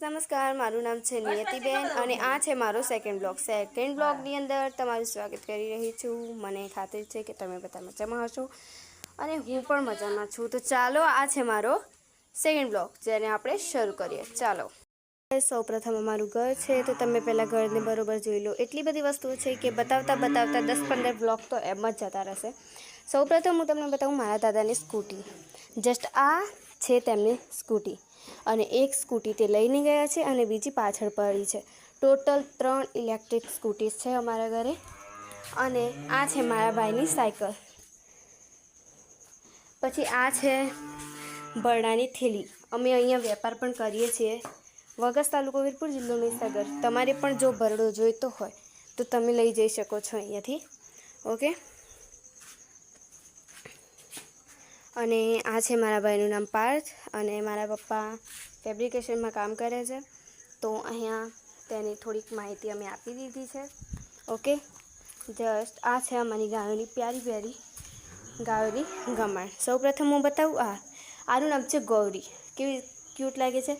નમસ્કાર મારું નામ છે નિયતિબેન અને આ છે મારો સેકન્ડ બ્લોગ સેકન્ડ બ્લોગની અંદર તમારું સ્વાગત કરી રહી છું. મને ખાતરી છે કે તમે બધા મજામાં હશો અને હું પણ મજામાં છું. તો ચાલો આ છે મારો સેકન્ડ બ્લોગ જેને આપણે શરૂ કરીએ. ચાલો. સૌ પ્રથમ અમારું ઘર છે. તો તમે પહેલાં ઘરને બરોબર જોઈ લો. એટલી બધી વસ્તુઓ છે કે બતાવતા બતાવતા દસ પંદર બ્લોગ તો એમ જ જતા રહેશે. સૌપ્રથમ હું તમને બતાવું મારા દાદાની સ્કૂટી. જસ્ટ આ છે તેમની સ્કૂટી. અને એક સ્કૂટી તે લઈને ગયા છે અને બીજી પાછળ પડી છે. ટોટલ ત્રણ ઇલેક્ટ્રિક સ્કૂટીઝ છે અમારા ઘરે અને આ છે મારા ભાઈની સાયકલ. પછી આ છે ભરડાની થેલી. અમે અહીંયા વેપાર પણ કરીએ છીએ. વગસ તાલુકો વીરપુર જિલ્લો મહીસાગર. તમારે પણ જો ભરડો જોઈતો હોય તો તમે લઈ જઈ શકો છો અહીંયાથી. ઓકે? અને આ છે મારા ભાઈનું નામ પાર્થ અને મારા પપ્પા ફેબ્રિકેશનમાં કામ કરે છે. તો અહીંયા તેની થોડીક માહિતી અમે આપી દીધી છે. ઓકે? જસ્ટ આ છે અમારી ગાયોની પ્યારી પ્યારી, ગાયોની ગમાણ. સૌપ્રથમ હું બતાવું, આ, આનું નામ છે ગૌરી. કેવી ક્યુટ લાગે છે?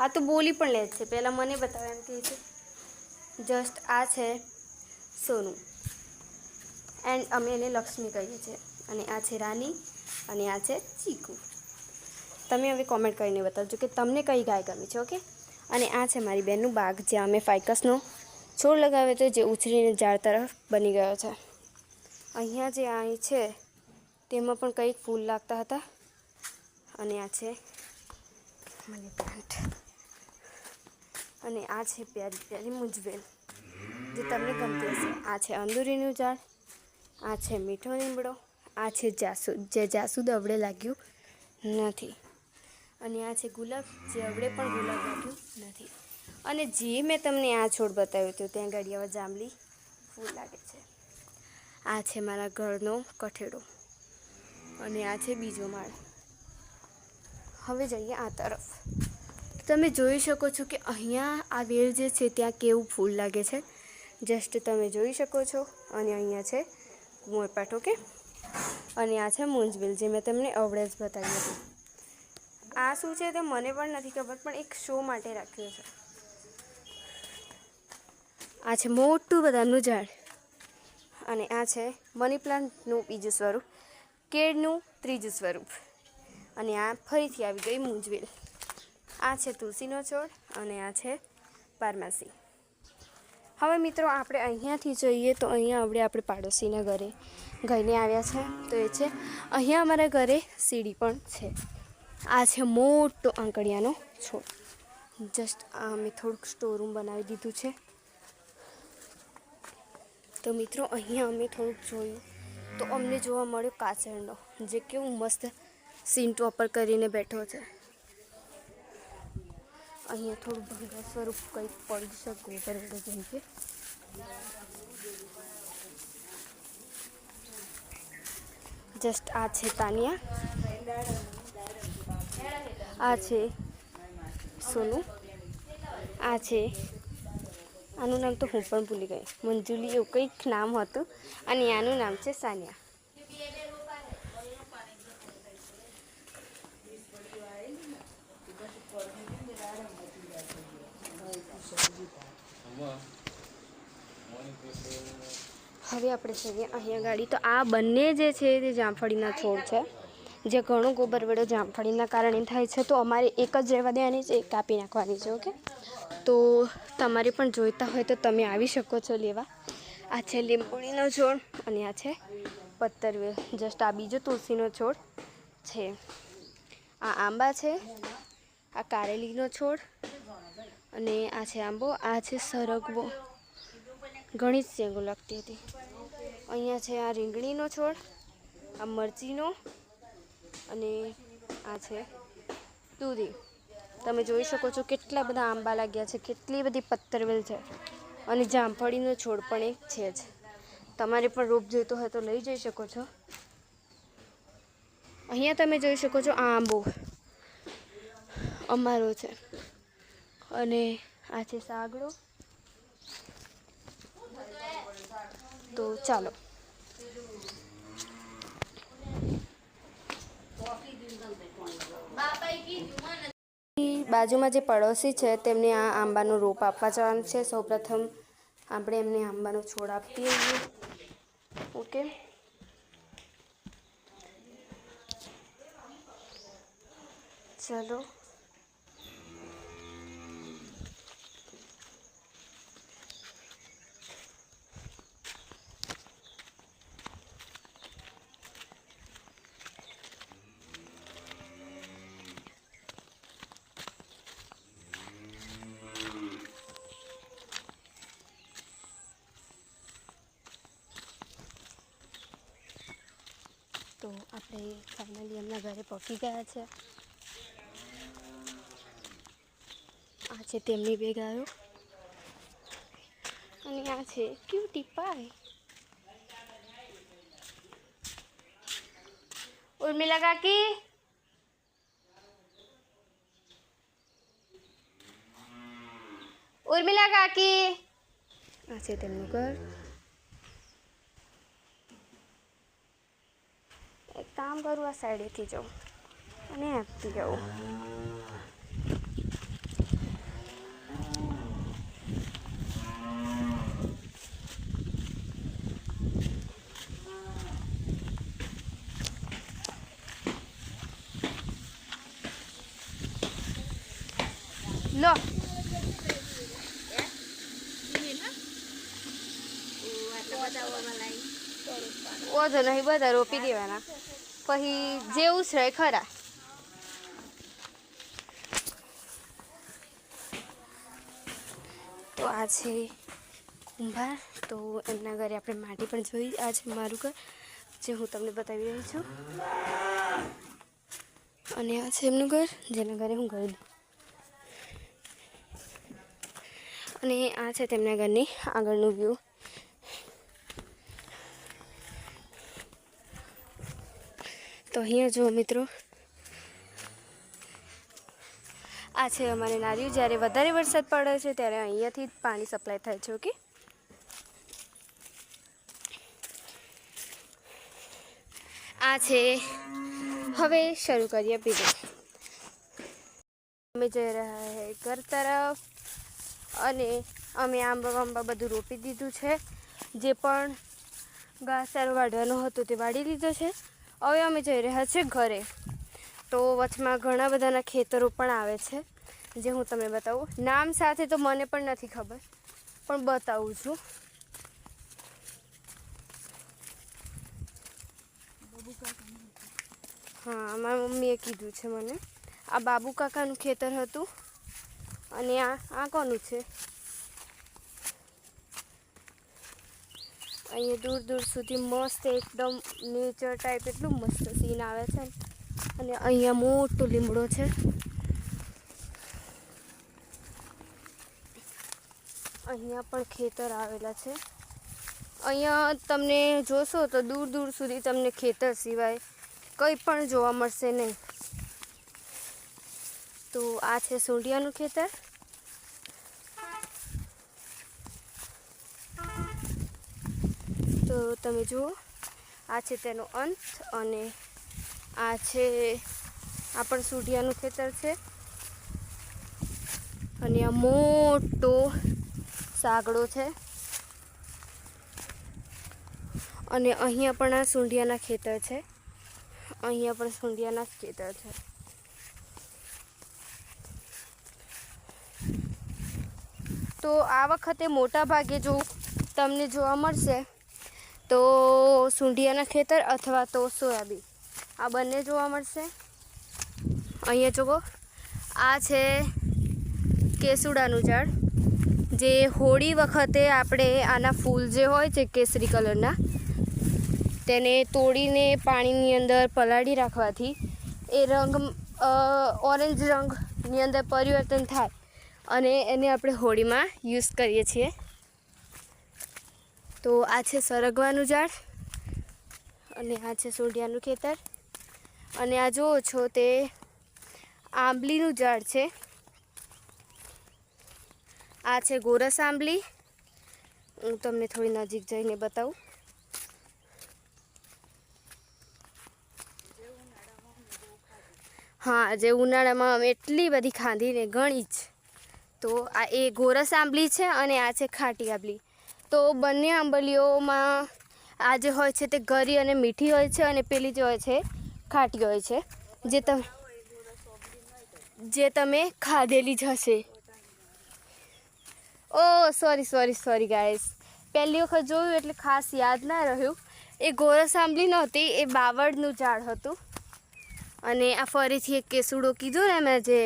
આ તો બોલી પણ લે છે. પહેલાં મને બતાવે એમ કહે છે. જસ્ટ આ છે સોનું. એન્ડ અમે એને લક્ષ્મી કહીએ છીએ. અને આ છે રાની, અને આ છે ચીકુ. તમે હવે કોમેન્ટ કરીને બતાવજો કે તમને કઈ ગાય ગમી છે ઓકે અને આ છે મારી બેનનું બાગ, જ્યાં અમે ફાઇકસનો છોડ લગાવ્યો હતો, જે ઉછરીને ઝાડ તરફ બની ગયો છે. અહીંયા જે અહીં છે, તેમાં પણ કંઈક ફૂલ લાગતા હતા. અને આ છે મની પ્લાન્ટ અને આ છે પ્યારી પ્યારી મુજબેલ જે તમને ગમતી હશે. આ છે અંદુરીનું ઝાડ, આ છે મીઠો લીમડો આ છે જાસૂદ. જે જાસૂદ અવળે લાગ્યું નથી. અને આ છે ગુલાબ. જે અવળે પણ ગુલાબ લાગ્યું નથી. અને જે મેં તમને આ છોડ બતાવ્યું હતું, ત્યાં ગાડી જાંબલી ફૂલ લાગે છે. આ છે મારા ઘરનો કઠેડો. અને આ છે બીજો માળ. હવે જઈએ આ તરફ. તમે જોઈ શકો છો કે અહીંયા આ વેલ જે છે, ત્યાં કેવું ફૂલ લાગે છે. જસ્ટ તમે જોઈ શકો છો. અને અહીંયા છે મોરપાટ, ઓકે? અને આ છે મૂંજબિલ જે મેં તમને અવળે જ બતાવ્યું હતું. આ શું છે તે મને પણ નથી ખબર, પણ એક શો માટે રાખ્યું છે. આ છે મોટું બધાનું ઝાડ. અને આ છે મની પ્લાન્ટનું બીજું સ્વરૂપ, કેળનું ત્રીજું સ્વરૂપ. અને આ ફરીથી આવી ગઈ મૂંજવેલ આ છે તુલસીનો છોડ અને આ છે પારમાસી હવે મિત્રો, આપણે અહીંયાથી જોઈએ તો અહીંયા આપણે આપણે પાડોશીના ઘરે. ગઈને આવ્યા છે, તો એ છે, અહીંયા અમારા ઘરે સીડી પણ છે. આ છે મોટો આંકડિયાનો છોડ. જસ્ટ આ અમે થોડુંક સ્ટોર રૂમ બનાવી દીધું છે. તો મિત્રો, અહીંયા અમે થોડુંક જોયું. તો અમને જોવા મળ્યો કાચરનો જે કેવું મસ્ત સીન ટોપર કરીને બેઠો છે. અહીંયા થોડું ભંગા સ્વરૂપ કંઈક પડી શકે જેમ કે જસ્ટ આ છે તાનિયા. આ છે સોનું. આ છે, આનું નામ તો હું પણ ભૂલી ગઈ. મંજુલી એવું કંઈક નામ હતું. અને આનું નામ છે સાનિયા. હવે આપણે જઈએ અહીંયા ગાડી. તો આ બંને જે છે તે જામફળીના છોડ છે, જે ઘણો ગોબર જામફળીના કારણે થાય છે, તો અમારે એક જ રહેવા દેવાની છે, એક કાપી નાખવાની છે, ઓકે? તો તમારે પણ જોઈતા હોય તો તમે આવી શકો છો લેવા. આ છે લીંબુડીનો છોડ અને આ છે પત્તરવેલ જસ્ટ આ બીજો તુલસીનો છોડ છે. આ આંબા છે, આ કારેલીનો છોડ અને આ છે આંબો, આ છે સરગવો. ઘણી જ શેંગો લાગતી હતી. અહીંયા છે આ રીંગણીનો છોડ, આ મરચીનો અને આ છે દૂધી. તમે જોઈ શકો છો કેટલા બધા આંબા લાગ્યા છે, કેટલી બધી પત્તરવેલ છે. અને જામફળીનો છોડ પણ એક છે જ. તમારે પણ રોપ જોઈતો હોય તો લઈ જઈ શકો છો. અહીંયા તમે જોઈ શકો છો આ આંબો અમારો છે. અને આ છે સાગડો. તો ચાલો. બાજુમાં જે પડોશી છે તેમને આ આંબાનું રોપ આપવા જવાનું છે. સૌપ્રથમ આપણે એમને આંબાનો છોડ આપી દઈએ ઓકે ચલો તો આપણે ફાઇનલી એમના ઘરે પહોંચી ગયા છે. આ છે તેમની બે ગાયો. અને આ છે ક્યુટી પાય ઉર્મિલા કાકી? ઉર્મિલા કાકી? આ છે તેમનું ઘર. કામ કરું આ સાઈડેથી જાઉં અને આપતી જાઉં. લો. ઓધો નહીં બધા રોપી દેવાના. પછી જેવું છે ખરા. તો આ છે કુંભાર. તો એમના ઘરે આપણે માટી પણ જોઈ આ છે મારું ઘર, જે હું તમને બતાવી રહી છું. અને આ છે એમનું ઘર, જેના ઘરે હું ગઈ અને આ છે તેમના ઘરની આગળનું વ્યૂ તો અહીંયા જુઓ મિત્રો. આ છે અમારે નારિયું જ્યારે વધારે વરસાદ પડે છે ત્યારે અહીંયાથી પાણી સપ્લાય થાય છે, ઓકે? આ છે. હવે શરૂ કરીએ બીજું. અમે જઈ રહ્યા છે ઘર તરફ અને અમે આંબા વાંબા બધું રોપી દીધું છે. જે પણ ઘાસ વાઢવાનો હતો તે વાળી લીધો છે. હવે અમે જઈ રહ્યા છીએ ઘરે. તો વચમાં ઘણા બધાના ખેતરો પણ આવે છે. જે હું તમને બતાવું. નામ સાથે તો મને પણ નથી ખબર, પણ બતાવું છું. હા મારી મમ્મીએ કીધું છે મને. આ બાબુ કાકાનું ખેતર હતું. અને આ આ કોનું છે? અહીંયા દૂર દૂર સુધી મસ્ત એકદમ નેચર ટાઈપ એટલું મસ્ત સીન આવે છે. અને અહીંયા મોટો લીમડો છે. અહીંયા પણ ખેતર આવેલા છે. અહીંયા તમને જોશો તો દૂર દૂર સુધી તમને ખેતર સિવાય કંઈ પણ જોવા મળશે નહીં. તો આ છે સૂંઢિયાનું ખેતર. તો તમે જુઓ, આ છે તેનો અંત અને આ છે આ પણ સૂઢિયાનું ખેતર છે. અને આ મોટો સાગડો છે. અને અહીંયા પણ આ સૂંઢિયાના ખેતર છે. અહીંયા પણ સૂંઢિયાના જ ખેતર છે. તો આ વખતે મોટા ભાગે જો તમને જોવા મળશે તો સૂંઢિયાના ખેતર અથવા તો સોયાબીન. આ બંને જોવા મળશે. અહીંયા જુઓ આ છે કેસુડાનું ઝાડ. જે હોળી વખતે આપણે આના ફૂલ જે હોય છે કેસરી કલરના, તેને તોડીને પાણીની અંદર પલાળી રાખવાથી એ રંગ ઓરેન્જ રંગની અંદર પરિવર્તન થાય અને એને આપણે હોળીમાં યુઝ કરીએ છીએ. તો આ છે સરગવાનું ઝાડ અને આ છે સોઢિયાનું ખેતર. અને આ જુઓ છો તે આંબલીનું ઝાડ છે. આ છે ગોરસ આંબલી. હું તમને થોડી નજીક જઈને બતાવું. હા, જે ઉનાળામાં અમે એટલી બધી ખાંધીને ગણી જ. તો આ એ ગોરસ આંબલી છે અને આ છે ખાટી આંબલી. તો બંને આંબલીઓમાં આ જે હોય છે તે ગરી અને મીઠી હોય છે અને પેલી જે હોય છે ખાટી હોય છે. જે તમે જે તમે ખાધેલી જ હશે. ઓ, સોરી સોરી સોરી ગાઈસ. પહેલી વખત જોયું એટલે ખાસ યાદ ના રહ્યું. એ ગોરસ આંબલી નહોતી, એ બાવળનું ઝાડ હતું. અને આ ફરીથી એક કેસુડો કીધું ને મેં જે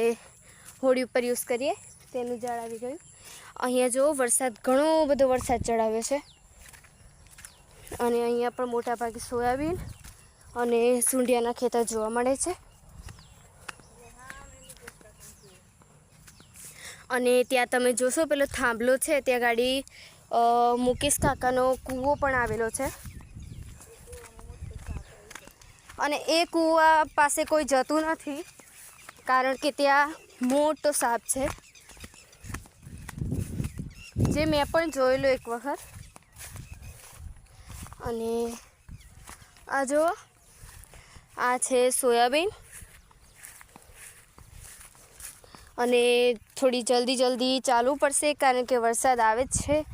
હોળી ઉપર યુઝ કરીએ, તેનું ઝાડ આવી ગયું. અહીંયા જો વરસાદ, ઘણો બધો વરસાદ ચડાવ્યો છે. અને અહીંયા પણ મોટાભાગે સોયાબીન અને સૂંઢિયાના ખેતર જોવા મળે છે. અને ત્યાં તમે જોશો, પેલો થાંભલો છે, ત્યાં ગાડી મુકેશ કાકાનો કૂવો પણ આવેલો છે. અને એ કૂવા પાસે કોઈ જતું નથી, કારણ કે ત્યાં મોટો સાપ છે. જે મેં પણ જોયેલો એક વખત. અને આ જો, આ છે સોયાબીન. અને થોડી જલ્દી જલ્દી ચાલવું પડશે કારણ કે વરસાદ આવે જ છે.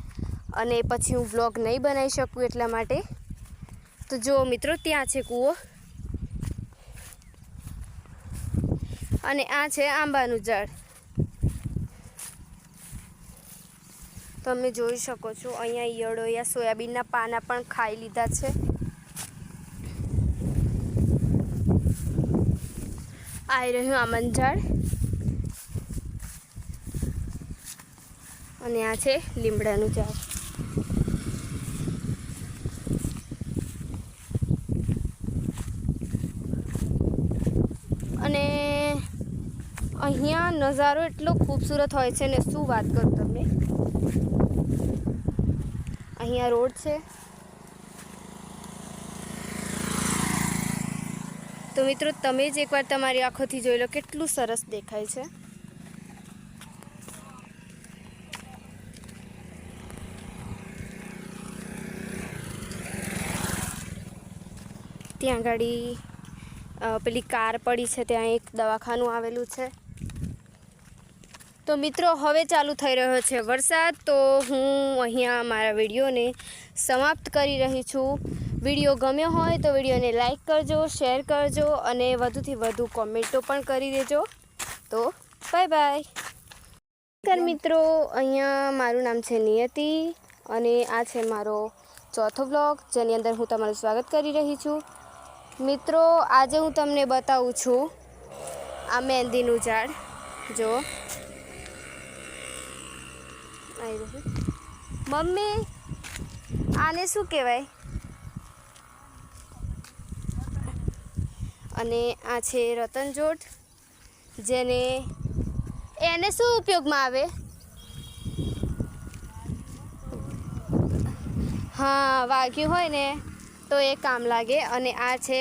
અને પછી હું બ્લોગ નહીં બનાવી શકું એટલા માટે. તો જો મિત્રો, ત્યાં છે કૂવો. અને આ છે આંબાનું ઝાડ. તમે જોઈ શકો છો, અહીંયા ઈયળો યા સોયાબીનના પાના પણ ખાઈ લીધા છે. આવી રહ્યું આમંદ ઝાડ અને આ છે લીમડાનું ઝાડ. અને અહીંયા નજારો એટલો ખૂબસૂરત હોય છે ને, શું વાત કરું તમને? અહીંયા રોડ છે. તો મિત્રો, તમે જ એકવાર તમારી આંખોથી જોઈ લો કેટલું સરસ દેખાય છે. ત્યાં આગળ પેલી કાર પડી છે, ત્યાં એક દવાખાનું આવેલું છે. તો મિત્રો, હવે ચાલુ થઈ રહ્યો છે વરસાદ. તો હું અહીંયા મારા વિડીયોને સમાપ્ત કરી રહી છું. વીડિયો ગમ્યો હોય તો વિડીયોને લાઇક કરજો, શેર કરજો અને વધુથી વધુ કોમેન્ટો પણ કરી દેજો. તો બાય બાય. નમસ્કાર મિત્રો, અહીંયા મારું નામ છે નિયતિ અને આ છે મારો ચોથો બ્લોગ જેની અંદર હું તમારું સ્વાગત કરી રહી છું. મિત્રો, આજે હું તમને બતાવું છું આ મહેંદીનું ઝાડ. જો. આવી રહ્યું મમ્મી, આને શું કહેવાય? અને આ છે રતનજોટ જેને એને શું ઉપયોગમાં આવે? હા, વાગ્યું હોય ને, તો એ કામ લાગે. અને આ છે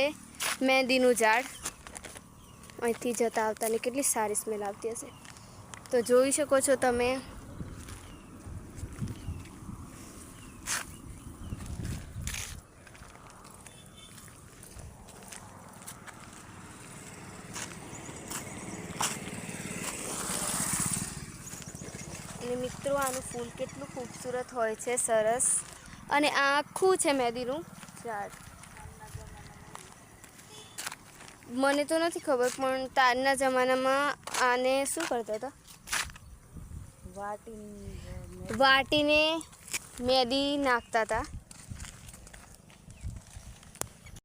મહેંદીનું ઝાડ. અહીંથી જતા આવતાની કેટલી સારી સ્મેલ આવતી હશે. તો જોઈ શકો છો તમે અને મિત્રો આનું ફૂલ કેટલું ખૂબસૂરત હોય છે સરસ. અને આ આખું છે મહેંદીનું ઝાડ મને તો નથી ખબર પણ તારના જમાનામાં આને શું કરતા હતા? વાટીને મહેંદી નાખતા હતા.